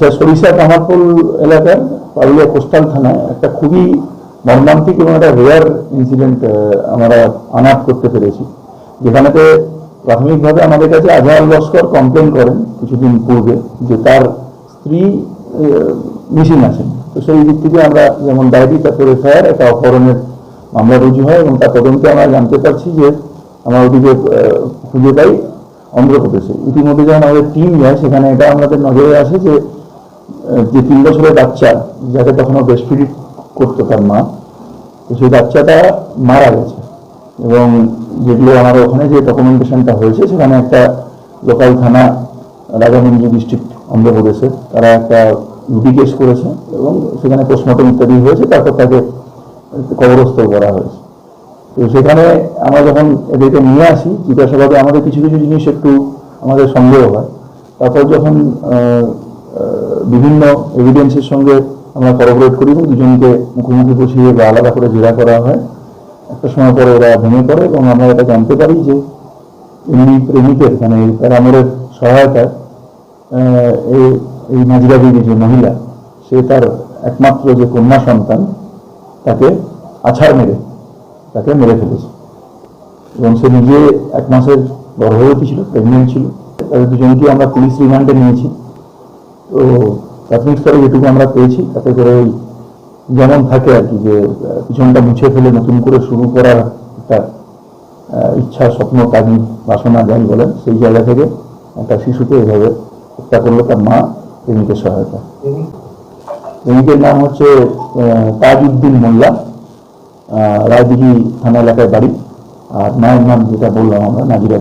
আচ্ছা সরিষা কামারপুল এলাকার পারুলিয়া কোস্টাল থানায় একটা খুবই মর্মান্তিক এবং একটা রেয়ার ইনসিডেন্ট আমরা আনাপ করতে পেরেছি। যেখানেতে প্রাথমিকভাবে আমাদের কাছে আজহার লস্কর কমপ্লেন করেন কিছুদিন পূর্বে যে তার স্ত্রী মিসিং আছেন। তো সেই দিক থেকে আমরা যেমন ডায়েরি তারপর এফআইআর একটা অপহরণের মামলা রুজু হয় এবং তার তদন্তে আমরা জানতে পারছি যে আমরা ওদিকে খুঁজে পাই অন্ধ্রপ্রদেশে। ইতিমধ্যে যখন আমাদের টিম যায়, সেখানে এটা আমাদের নজরে আসে যে যে তিন বছরের বাচ্চা, যাকে তখনও ফিড করতো তার মা, তো সেই বাচ্চাটা মারা গেছে। এবং যেগুলো আমার ওখানে যে ডকুমেন্টেশনটা হয়েছে, সেখানে একটা লোকাল থানা, রাজামঞ্জি ডিস্ট্রিক্ট অন্ধ্রপ্রদেশে তারা একটা ইউডি কেস করেছে এবং সেখানে পোস্টমর্টম ইত্যাদি হয়েছে, তারপর তাকে কবরস্থ করা হয়েছে। তো সেখানে আমরা যখন এদেরকে নিয়ে আসি, জিজ্ঞাসাবাদে আমাদের কিছু কিছু জিনিস একটু আমাদের সন্দেহ হয়। তারপর যখন বিভিন্ন এভিডেন্সের সঙ্গে আমরা করপোরেট করি দুজনকে মুখোমুখি বসিয়ে বা আলাদা করে জেরা করা হয়। একটা সময় পরে ওরা ভেঙে পড়ে এবং আমরা এটা জানতে পারি যে এমনি প্রেমিকের মানে তার প্যারামোরের সহায়তায় এই নাজিরা যে মহিলা, সে তার একমাত্র যে কন্যা সন্তান, তাকে আছাড় মেরে, তাকে মেরে ফেলেছে। এবং সে নিজে এক মাসের গর্ভবতী ছিল প্রেগনেন্ট ছিল। তাদের দুজনকে আমরা পুলিশ রিমান্ডে নিয়েছি। তো প্রাথমিক স্তরে যেটুকু আমরা পেয়েছি। তাতে করে ওই যেমন থাকে আর কি যে পিছনটা মুছে ফেলে নতুন করে শুরু করার একটা ইচ্ছা, স্বপ্ন তাগি বাসনা, যাই বলেন, সেই জায়গা থেকে একটা শিশুকে এভাবে হত্যা করল তার মা প্রেমিকের সহায়তা। প্রেমিকের নাম হচ্ছে তাজউদ্দিন মোল্লা রায়দিঘি থানা এলাকায় বাড়ি। আর মায়ের নাম যেটা বললাম আমরা, নাজিরা।